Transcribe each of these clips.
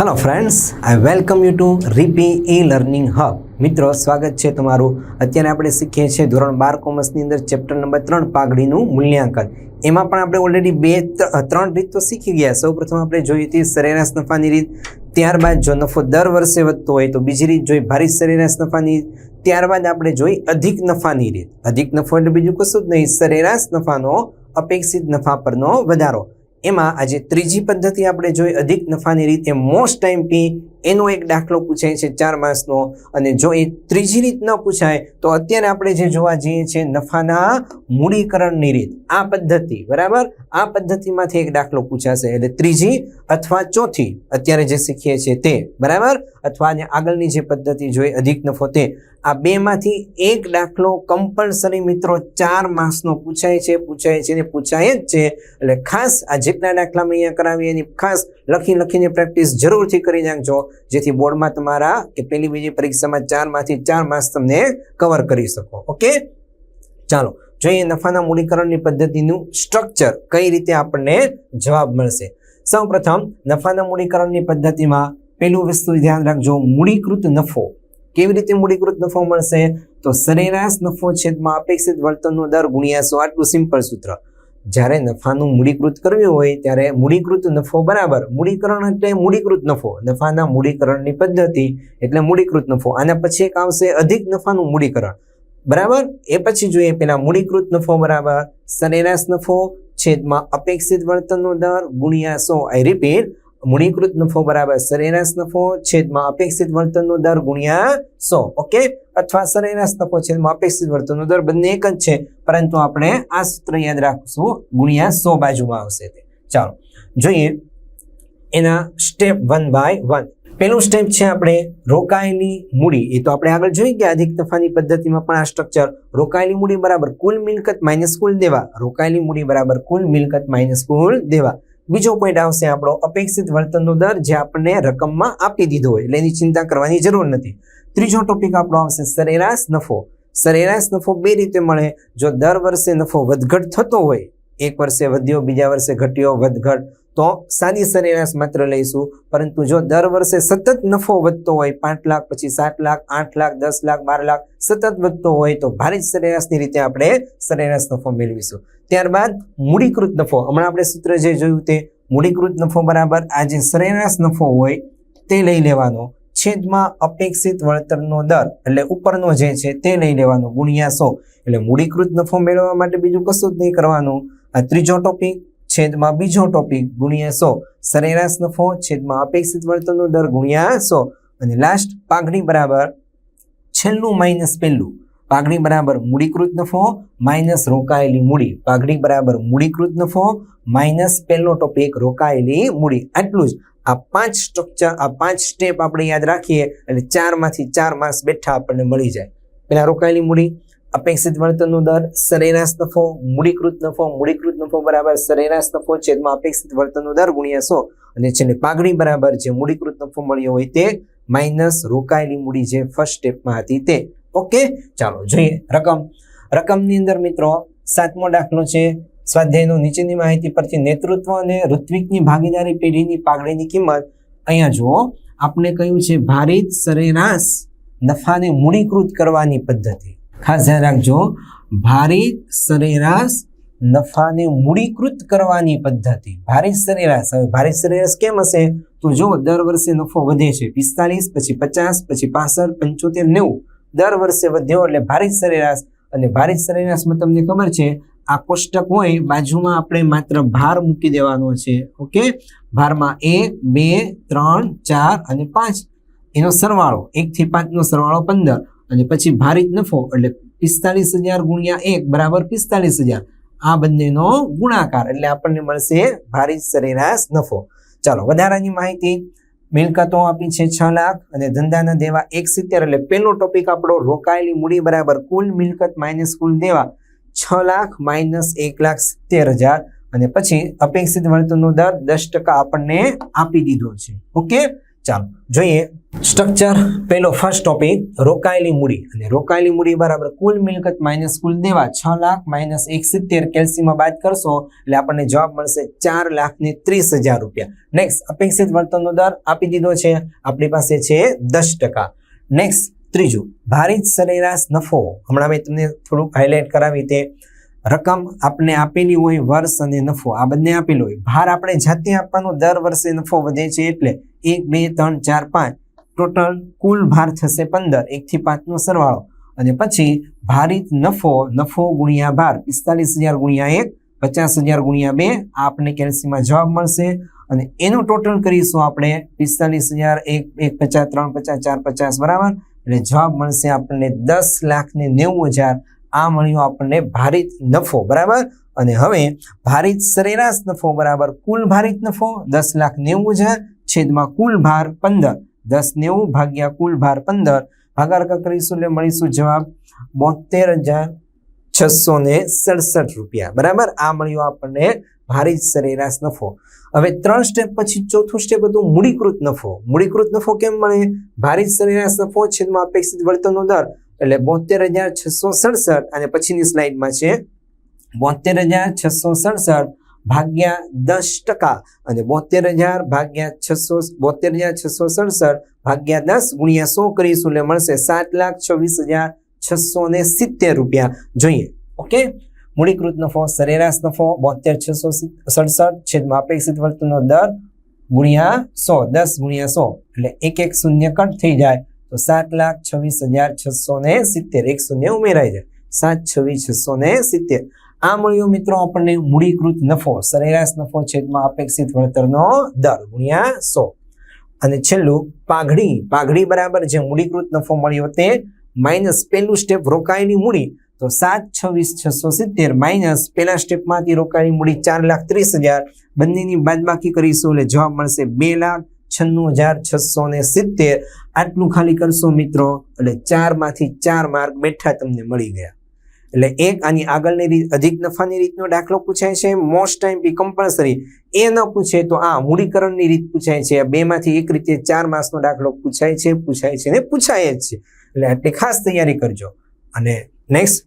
Hello friends I welcome you to Ripi e learning hub મિત્રો, સ્વાગત છે તમારું. અત્યારે આપણે શીખીએ છીએ ધોરણ બાર કોમર્સની અંદર ચેપ્ટર નંબર ત્રણ, પાઘડીનું મૂલ્યાંકન. એમાં પણ આપણે ઓલરેડી બે ત્રણ રીત તો શીખી ગયા. સૌ પ્રથમ આપણે જોઈ હતી સરેરાશ નફાની રીત. ત્યારબાદ જો નફો દર વર્ષે વધતો હોય તો બીજી રીત જોઈ ભારી સરેરાશ નફાની રીત. ત્યારબાદ આપણે જોઈ અધિક નફાની રીત. અધિક નફો એટલે બીજું કશું જ નહીં. સરેરાશ નફાનો અપેક્ષિત નફા પરનો વધારો. એમાં આજે ત્રીજી પદ્ધતિ આપણે જોઈ અધિક નફાની રીતે મોસ્ટ ટાઈમ પી એનો એક દાખલો પૂછાય છે ચાર માસનો અને જો એ ત્રીજી રીત ન પૂછાય, તો અત્યારે આપણે જે જોવા જઈએ છીએ નફાના મૂડીકરણની રીત આ પદ્ધતિ, બરાબર? આ પદ્ધતિમાંથી એક દાખલો પૂછાશે. એટલે ત્રીજી અથવા ચોથી, અત્યારે જે શીખીએ છીએ તે, બરાબર? અથવા આગળની જે પદ્ધતિ જોઈ, અધિક નફો તે. આ બેમાંથી એક દાખલો કમ્પલસરી મિત્રો ચાર માસનો પૂછાય છે પૂછાય છે ને પૂછાય જ છે. એટલે ખાસ આ જેટલા દાખલા મેં અહીંયા કરાવીએ એની ખાસ લખી લખીને પ્રેક્ટિસ જરૂરથી કરી નાખજો. જેથી બોર્ડમાં તમારા કે પેલી બીજી પરીક્ષામાં ચારમાંથી ચાર માસ તમને કવર કરી શકો. ઓકે ચાલો, જોઈએ નફાના મૂડીકરણની પદ્ધતિનું સ્ટ્રક્ચર કઈ રીતે આપણને જવાબ મળશે. સૌપ્રથમ, નફાના મૂડીકરણની પદ્ધતિમાં પેલું વસ્તુ ધ્યાન રાખજો, મૂડીકૃત નફો. કેવી રીતે મૂડીકૃત નફો મળશે? તો સરેરાશ નફો છેદમાં અપેક્ષિત વળતરનો દર ગુણ્યા સો આટલું સિમ્પલ સૂત્ર. જ્યારે નફાનું મૂડીકૃત કરવું હોય ત્યારે મૂડીકૃત નફો બરાબર. મૂડીકરણ એટલે મૂડીકૃત નફો. નફાના મૂડીકરણની પદ્ધતિ એટલે મૂડીકૃત નફો. આના પછી એક આવશે અધિક નફાનું મૂડીકરણ. બરાબર? એ પછી જોઈએ પેલા મૂડીકૃત નફો બરાબર. સરેરાશ નફો, છેદમાં અપેક્ષિત વર્તનનો દર, ગુણ્યા સો. આઈ રિપીટ મૂડીકૃત નફો બરાબર સરેરાશ નફો છેદમાં અપેક્ષિત વર્તનનો દર ગુણ્યા સો ઓકે અથવા સરેરાશ નફો છેદમાં અપેક્ષિત વર્તનનો દર બંને એક જ છે, પરંતુ આપણે આ સૂત્ર યાદ રાખશું, ગુણ્યા સો બાજુમાં આવશે તે. ચાલો, જોઈએ એના સ્ટેપ વન બાય વન પેલું સ્ટેપ છે આપણે રોકાયેલી મૂડી. એ તો આપણે આગળ જોઈ ગયા, અધિક નફાની પદ્ધતિમાં પણ આ સ્ટ્રક્ચર રોકાયેલી મૂડી બરાબર કુલ મિલકત માઇનસ કુલ દેવા. રોકાયેલી મૂડી બરાબર કુલ મિલકત માઇનસ કુલ દેવા. બીજો પોઈન્ટ આવશે આપણો અપેક્ષિત વર્તનનો દર જે આપણને રકમમાં આપી દીધો હોય, એટલે એની ચિંતા કરવાની જરૂર નથી. ત્રીજો ટોપિક આપણો આવશે સરેરાશ નફો. સરેરાશ નફો બે રીતે મળે. જો દર વર્ષે નફો વધઘટ થતો હોય, એક વર્ષે વધ્યો, બીજા વર્ષે ઘટ્યો, વધઘટ તો સાદી સરેરાશ માત્ર લઈશું. પરંતુ જો દર વર્ષે સતત નફો વધતો હોય, પાંચ લાખ પછી સાત લાખ, આઠ લાખ, દસ લાખ, બાર લાખ, સતત વધતો હોય, તો ભારિત સરેરાશની રીતે આપણે સરેરાશ નફો મેળવીશું. ત્યારબાદ મૂડીકૃત નફો. હમણાં આપણે સૂત્ર જે જોયું તે મૂડીકૃત નફો બરાબર. આ જે સરેરાશ નફો હોય, તે લઈ લેવાનો. છેદમાં અપેક્ષિત વળતરનો દર, એટલે ઉપરનો જે છે તે લઈ લેવાનો. ગુણ્યા સો. એટલે મૂડીકૃત નફો મેળવવા માટે બીજું કશું જ નહીં કરવાનું. આ ત્રીજો ટોપિક છેદમાં બીજો ટોપિક ગુણ્યા સો. સરેરાશ નફો છેદમાં અપેક્ષિત વળતરનો દર ગુણ્યા સો. અને લાસ્ટ પાઘડી બરાબર છેલ્લું માઇનસ પહેલું. પાઘડી બરાબર મૂડીકૃત નફો માઇનસ રોકાયેલી મૂડી. પાઘડી બરાબર મૂડીકૃત નફો માઇનસ પહેલો ટોપિક રોકાયેલી મૂડી. આટલું જ. આ પાંચ સ્ટ્રક્ચર આ પાંચ સ્ટેપ આપણે યાદ રાખીએ એટલે ચારમાંથી ચાર માર્ક્સ બેઠા આપણને મળી જાય. પહેલાં રોકાયેલી મૂડી અપેક્ષિત વળતરનો દર સરેરાશ નફો, મૂડીકૃત નફો મૂડીકૃત નફો બરાબર સરેરાશ નફો છેદમાં અપેક્ષિત વળતરનો દર ગુણ્યા સો. અને છેલ્લે પાઘડી બરાબર જે મૂડીકૃત નફો મળ્યો હોય તે માઇનસ રોકાયેલી મૂડી જે ફર્સ્ટ સ્ટેપમાં હતી તે. ઓકે ચાલો જોઈએ રકમ. રકમની અંદર મિત્રો સાતમો દાખલો છે, સ્વાધ્યાયનો નીચેની માહિતી પરથી નેતૃત્વ અને ઋત્વિકની ભાગીદારી પેઢીની પાઘડીની કિંમત. અહીંયા જુઓ, આપણે કહ્યું છે, ભારિત સરેરાશ નફાને મૂડીકૃત કરવાની પદ્ધતિ. ખાસ ધ્યાન રાખજો. ભારે સરેરાશ નફાને મૂડીકૃત કરવાની પદ્ધતિ. ભારે સરેરાશ. હવે ભારે સરેરાશ કેમ હશે? તો જો દર વર્ષે નફો વધે છે પિસ્તાલીસ, પછી પચાસ, પછી પાસઠ, પંચોતેર, નેવું. દર વર્ષે વધ્યો એટલે ભારે સરેરાશ. અને ભારે સરેરાશમાં તમને ખબર છે, આ કોષ્ટક હોય બાજુમાં આપણે માત્ર ભાર મૂકી દેવાનો છે. ઓકે? ભારમાં એક, બે, ત્રણ, ચાર અને પાંચ. એનો સરવાળો. એકથી પાંચનો સરવાળો પંદર. અને પછી ભારિત નફો એટલે પિસ્તાલીસ હજાર ગુણ્યા એક બરાબર પિસ્તાલીસ હજાર. આ બંનેનો ગુણાકાર એટલે આપણને મળશે ભારિત સરેરાશ નફો. ચાલો, વધારાની માહિતી. મિલકતો આપી છે છ લાખ અને ધંધાના દેવા એક સિત્તેર એટલે પેલો ટોપિક આપણો, રોકાયેલી મૂડી બરાબર કુલ મિલકત માઇનસ કુલ દેવા છ લાખ માઇનસ એક લાખ સિત્તેર હજાર. અને પછી અપેક્ષિત વળતરનો દર દસ ટકા આપણને આપી દીધો છે. ઓકે? ચાલો, જોઈએ સ્ટ્રક્ચર પેલો ફર્સ્ટ ટોપિક રોકાયેલી મૂડી. અને રોકાયેલી મૂડી બરાબર કુલ મિલકત માઇનસ કુલ દેવા છ લાખ માઇનસ એક સિત્તેર કેલ્સીમાં બાદ કરશો, એટલે આપણને જવાબ મળશે ચાર લાખ ને ત્રીસ હજાર રૂપિયા. નેક્સ્ટ અપેક્ષિત વર્તનનો દર આપી દીધો છે. આપણી પાસે છે દસ ટકા. નેક્સ્ટ ત્રીજું ભારિત સરેરાશ નફો. હમણાં મેં તમને થોડુંક હાઇલાઇટ કરાવી તે. રકમ આપણે આપેલી હોય, વર્ષ અને નફો. આ બંને આપેલો હોય. ભાર આપણે જાતે આપવાનો દર વર્ષે નફો વધે છે એટલે એક, બે, ત્રણ, ચાર, પાંચ. ટોટલ કુલ ભાર થશે પંદર. એકથી પાંચનો સરવાળો. અને પછી ભારિત નફો નફો ગુણ્યા ભાર. પિસ્તાલીસ હજાર ગુણ્યા એક, પચાસ હજાર ગુણ્યા બે. આ આપણને કેલ્સીમાં જવાબ મળશે. અને એનું ટોટલ કરીશું આપણે પિસ્તાલીસ હજાર, એક એક, પચાસ, ત્રણ, પચાસ, ચાર, પચાસ, બરાબર? એટલે જવાબ મળશે આપણને દસ લાખ ને નેવું હજાર. આ મળ્યો આપણને ભારિત નફો, બરાબર? અને હવે ભારિત સરેરાશ નફો, બરાબર? કુલ ભારિત નફો દસ લાખ નેવું હજાર. છેદમાં કુલ ભાર પંદર. દસ નેવું ભાગ્યા કુલ ભાર પંદર. ભાગાકાર કરીશું એટલે મળીશું જવાબ બોતેર હજાર છસો ને સડસઠ રૂપિયા. બરાબર? આ મળ્યો આપણને ભારિત સરેરાશ નફો. હવે ત્રણ સ્ટેપ પછી ચોથું સ્ટેપ હતું મૂડીકૃત નફો. મૂડીકૃત નફો કેમ મળે? ભારિત સરેરાશ નફો છેદમાં અપેક્ષિત વળતરનો દર એટલે બોતેર હજાર છસો સડસઠ અને પછીની સ્લાઇડમાં છે બોતેર હજાર છસો સડસઠ ભાગ્યા દસ ટકા અને બોતેર હજાર ભાગ્યા છસો બોતેર હજાર છસો સડસઠ ભાગ્યા દસ ગુણ્યા સો કરીશું એટલે મળશે? સાત લાખ છવ્વીસ હજાર છસો ને સિત્તેર રૂપિયા. જોઈએ. ઓકે? મૂડીકૃત નફો, સરેરાશ નફો, બોતેર છસો સડસઠ છેદમાં અપેક્ષિત વર્તનનો દર ગુણ્યા સો, દસ ગુણ્યા સો. એટલે એક એક શૂન્ય કટ થઈ જાય તો સાત લાખ છવ્વીસ હજાર છસો ને સિત્તેર. એક શૂન્ય ઉમેરાઈ જાય. સાત છવ્વીસ છસો ને સિત્તેર. આ મળ્યો મિત્રો આપણને મૂડીકૃત નફો, સરેરાશ નફો છેદમાં અપેક્ષિત વળતરનો દર, ગુણ્યા સો. અને છેલ્લું, પાઘડી. પાઘડી બરાબર જે મૂડીકૃત નફો મળ્યો તે માઇનસ પેલું સ્ટેપ રોકાયેલી મૂડી. તો સાત, છવ્વીસ, છસો સિત્તેર માઇનસ પેલા સ્ટેપમાંથી રોકાયેલી મૂડી ચાર લાખ ત્રીસ હજાર. બંનેની બાદબાકી કરીશું એટલે જવાબ મળશે બે લાખ છન્નું હજાર છસો ને સિત્તેર. આટલું ખાલી કરશો મિત્રો એટલે ચારમાંથી ચાર માર્ક બેઠા તમને મળી ગયા. એટલે એક આની આગળની રીત, અધિક નફાની રીતનો દાખલો પૂછાય છે. મોસ્ટ ટાઈમ બી કમ્પલસરી એ ન પૂછે તો આ મૂડીકરણની રીત પૂછાય છે. બે માંથી એક રીતે ચાર માસનો દાખલો પૂછાય છે પૂછાય છે ને પૂછાય જ છે. એટલે આટલી ખાસ તૈયારી કરજો. અને નેક્સ્ટ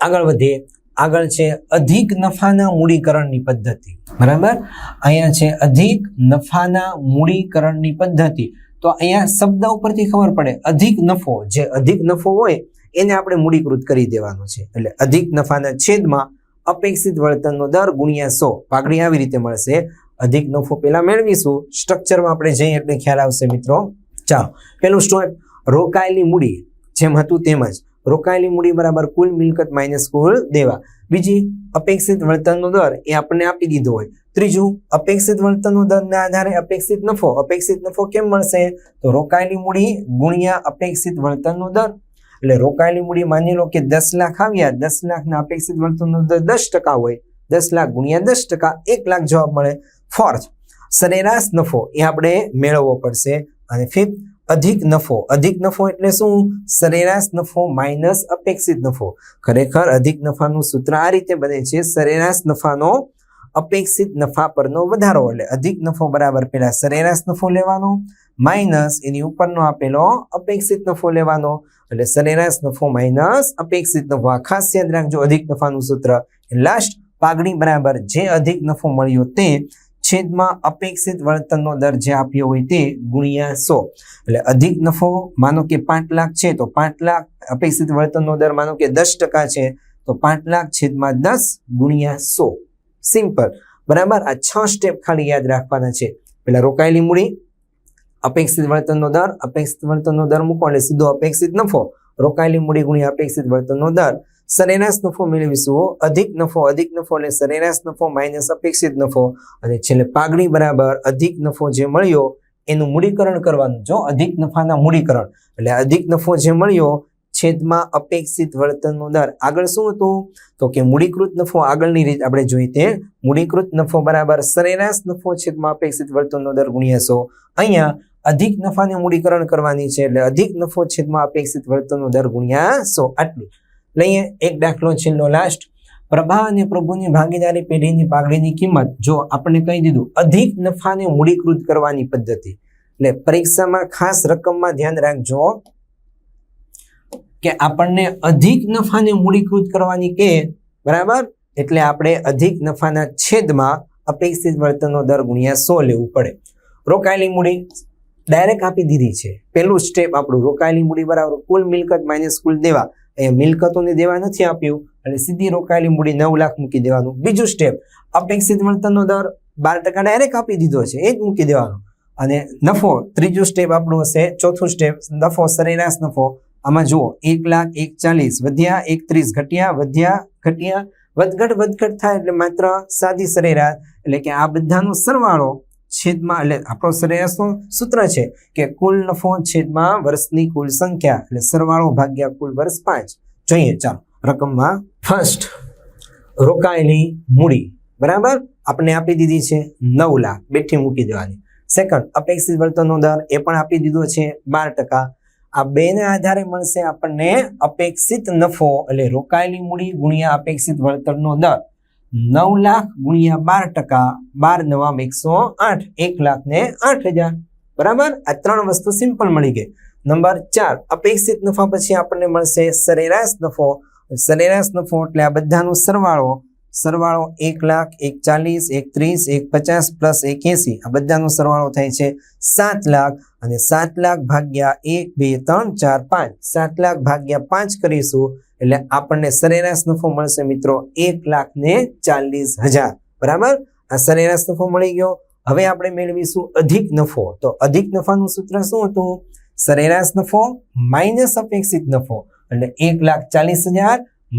આગળ વધીએ. આગળ છે અધિક નફાના મૂડીકરણની પદ્ધતિ. બરાબર? અહીંયા છે અધિક નફાના મૂડીકરણની પદ્ધતિ. તો અહીંયા શબ્દ ઉપરથી ખબર પડે. અધિક નફો. જે અધિક નફો હોય એને આપણે મૂડીકૃત કરી દેવાનો છે. એટલે અધિક નફાના છેદમાં અપેક્ષિત વળતરનો દર ગુણ્યા સો. પાઘડી આવી રીતે મળશે. અધિક નફો પહેલા મેળવીશું. સ્ટ્રક્ચરમાં આપણે જઈએ એટલે ખ્યાલ આવશે મિત્રો. ચાલો. પેલું સ્ટોપ રોકાયેલી મૂડી. જેમ હતું તેમ જ. રોકાયેલી મૂડી બરાબર કુલ મિલકત માઇનસ કુલ દેવા. બીજી, અપેક્ષિત વળતરનો દર એ આપણને આપી દીધો હોય. ત્રીજું, અપેક્ષિત વળતરનો દરના આધારે અપેક્ષિત નફો. અપેક્ષિત નફો કેમ મળશે? તો રોકાયેલી મૂડી ગુણ્યા અપેક્ષિત વળતરનો દર એટલે રોકાયેલી મૂડી માની લો કે દસ લાખ આવ્યા, દસ લાખના અપેક્ષિત વળતરનો દસ ટકા હોય, દસ લાખ ગુણ્યા દસ ટકા, એક લાખ જવાબ મળે. ફોર્થ સરેરાશ નફો એ આપણે મેળવવો પડશે. અને ફિફ્થ અધિક નફો. અધિક નફો એટલે શું? સરેરાશ નફો માઇનસ અપેક્ષિત નફો. ખરેખર અધિક નફાનું સૂત્ર આ રીતે બને છે. સરેરાશ નફાનો અપેક્ષિત નફા પરનો વધારો એટલે અધિક નફો બરાબર પેલા સરેરાશ નફો લેવાનો, માઇનસ એની ઉપરનો આપેલો અપેક્ષિત નફો લેવાનો. એટલે સરેરાશ નફો માઇનસ અપેક્ષિત નફો. આ ખાસ યાદ રાખજો, અધિક નફાનું સૂત્ર. લાસ્ટ પાઘડી બરાબર જે અધિક નફો મળ્યો તે છેદમાં અપેક્ષિત વળતરનો દર જે આપ્યો હોય તે ગુણ્યા સો. એટલે અધિક નફો માનો કે પાંચ લાખ છે, તો પાંચ લાખ અપેક્ષિત વળતરનો દર માનો કે દસ ટકા છે, તો પાંચ લાખ છેદમાં દસ ગુણ્યા સો. સિમ્પલ બરાબર? આ છ સ્ટેપ ખાલી યાદ રાખવાના છે. પેલા રોકાયેલી મૂડી, અપેક્ષિત વળતરનો દર, અપેક્ષિત વળતરનો દર મૂકો એટલે સીધો અપેક્ષિત નફો. રોકાયેલી મૂડી ગુણ્યા અપેક્ષિત વળતરનો દર. સરેરાશ નફો મેળવીશું અધિક નફો અધિક નફો એટલે સરેરાશ નફો માઇનસ અપેક્ષિત નફો. અને છેલ્લે પાઘડી બરાબર અધિક નફો જે મળ્યો, એનું મૂડીકરણ કરવાનું. જો અધિક નફાના મૂડીકરણ, એટલે અધિક નફો જે મળ્યો છેદમાં અપેક્ષિત વળતરનો દર. આગળ શું હતું? તો કે મૂડીકૃત નફો આગળની રીત આપણે જોઈ તે મૂડીકૃત નફો બરાબર સરેરાશ નફો છેદમાં અપેક્ષિત વળતરનો દર ગુણ્યા સો. અહીંયા અધિક નફાને મૂડીકરણ કરવાની છે એટલે અધિક નફો છેદમાં અપેક્ષિત વળતરનો દર ગુણ્યા સો. આટલું. લઈએ એક દાખલો છેલ્લો લાસ્ટ પ્રભા અને પ્રભુની ભાગીદારી પેઢીની પાઘડીની કિંમત. જો આપણે કહી દીધું, અધિક નફાને મૂડીકૃત કરવાની પદ્ધતિ. એટલે પરીક્ષામાં ખાસ રકમમાં ધ્યાન રાખજો. કે આપણને અધિક નફાને મૂડીકૃત કરવાની કે, બરાબર? એટલે આપણે અધિક નફાના છેદમાં અપેક્ષિત વળતરનો દર ગુણ્યા સો લેવું પડે. રોકાયેલી મૂડી ડાયરેક્ટ આપી દીધી છે. પહેલું સ્ટેપ આપણું રોકાયેલી મૂડી બરાબર કુલ મિલકત માઇનસ કુલ દેવા. એ મિલકતોને દેવા નથી આપ્યું અને સીધી રોકાયેલી મૂડી નવ લાખ મૂકી દેવાનું. બીજું સ્ટેપ અપેક્ષિત વળતરનો દર બાર ટકા ડાયરેક્ટ આપી દીધો છે. એ જ મૂકી દેવાનો. અને નફો, ત્રીજું સ્ટેપ આપણું હશે, ચોથું સ્ટેપ નફો સરેરાશ નફો. આમાં જુઓ એક લાખ એક ચાલીસ વધ્યા એકત્રીસ, ઘટ્યા વધ્યા ઘટ્યા, વધઘટ વધઘટ થાય એટલે માત્ર સાદી સરેરાશ. એટલે કે આ બધાનો સરવાળો છેદમાં, એટલે આપણો સરેરાશનું સૂત્ર છે કે કુલ નફો છેદમાં વર્ષની કુલ સંખ્યા, એટલે સરવાળો ભાગ્યા કુલ વર્ષ પાંચ. જોઈએ, ચાલો, રકમમાં ફર્સ્ટ રોકાયેલી મૂડી, બરાબર? આપણે આપી દીધી છે નવ લાખ, બેઠી મૂકી દેવાની. સેકન્ડ અપેક્ષિત વર્તનનો દર, એ પણ આપી દીધો છે બાર ટકા. આ બેના આધારે મળશે આપણને અપેક્ષિત નફો, એટલે રોકાયેલી મૂડી ગુણ્યા અપેક્ષિત વળતરનો દર. નવ લાખ ગુણ્યા બાર ટકા, બાર નવામ એકસો આઠ, એક લાખ ને આઠ હજાર. બરાબર? આ ત્રણ વસ્તુ સિમ્પલ મળી ગઈ. નંબર ચાર, અપેક્ષિત નફા પછી આપણને મળશે સરેરાશ નફો. સરેરાશ નફો એટલે આ બધાનો સરવાળો સરવાળો એક લાખ, એક ચાલીસ, એક ત્રીસ, એક પચાસ પ્લસ એક એસી આ બધાનો સરવાળો થાય છે સાત લાખ અને સાત લાખ ભાગ્યા એક, બે, ત્રણ, ચાર, પાંચ. સાત લાખ ભાગ્યા પાંચ કરીશું એટલે આપણને સરેરાશ નફો મળશે મિત્રો એક લાખ ને ચાલીસ હજાર. બરાબર? આ સરેરાશ નફો મળી ગયો. હવે આપણે મેળવીશું અધિક નફો. તો અધિક નફાનું સૂત્ર શું હતું? સરેરાશ નફો માઇનસ અપેક્ષિત નફો. એટલે એક લાખ ચાલીસ હજાર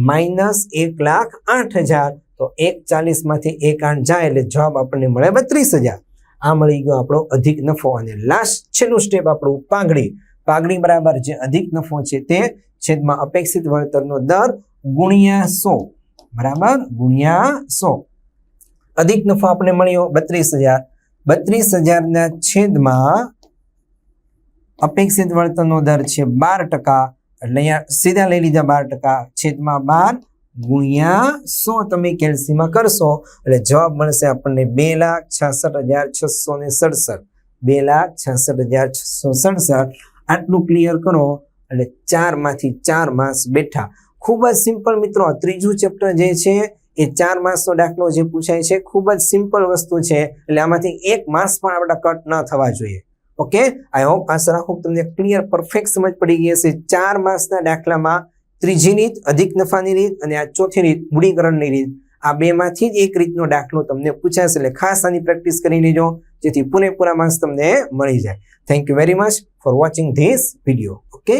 માઇનસ એક લાખ આઠ હજાર. તો એક ચાલીસમાંથી એક આઠ જાય એટલે જવાબ આપણને મળે બત્રીસ હજાર. આ મળી ગયો આપણો અધિક નફો અને લાસ્ટ છેલ્લું સ્ટેપ આપણું પાઘડી. પાઘડી બરાબર જે અધિક નફો છે તે છેદમાં અપેક્ષિત વળતરનો દર ગુણ્યા સો. બરાબર? ગુણ્યા સો. અધિક નફો આપણે મળ્યો બત્રીસ હજાર. બત્રીસ હજારના છેદમાં અપેક્ષિત વળતરનો દર છે બાર ટકા. એટલે અહીંયા સીધા લઈ લીધા બાર ટકા. છેદમાં બાર ગુણ્યા સો તમે કેલ્સીમાં કરશો? એટલે જવાબ મળશે આપણને બે લાખ છાસઠ હજાર છસો ને સડસઠ. બે લાખ છાસઠ હજાર છસો સડસઠ. આટલું ક્લિયર કરો. એટલે ચારમાંથી ચાર માસ બેઠા. ખૂબ જ સિમ્પલ મિત્રો ત્રીજું ચેપ્ટર જે છે, એ ચાર માસનો દાખલો જે પૂછાય છે, ખૂબ જ સિમ્પલ વસ્તુ છે. એટલે આમાંથી એક માસ પણ આપણે કટ ન થવા જોઈએ. ઓકે આઈ હોપ આશા રાખું તમને ક્લિયર પરફેક્ટ સમજ પડી ગઈ હશે. ચાર માસના દાખલામાં ત્રીજી રીત, અધિક નફાની રીત અને આ ચોથી રીત, મૂડીકરણની રીત. આ બેમાંથી જ એક રીતનો દાખલો તમને પૂછાશે, એટલે ખાસ આની પ્રેક્ટિસ કરી લેજો, જેથી પૂરેપૂરા માર્ક્સ તમને મળી જાય. Thank you very much for watching this video okay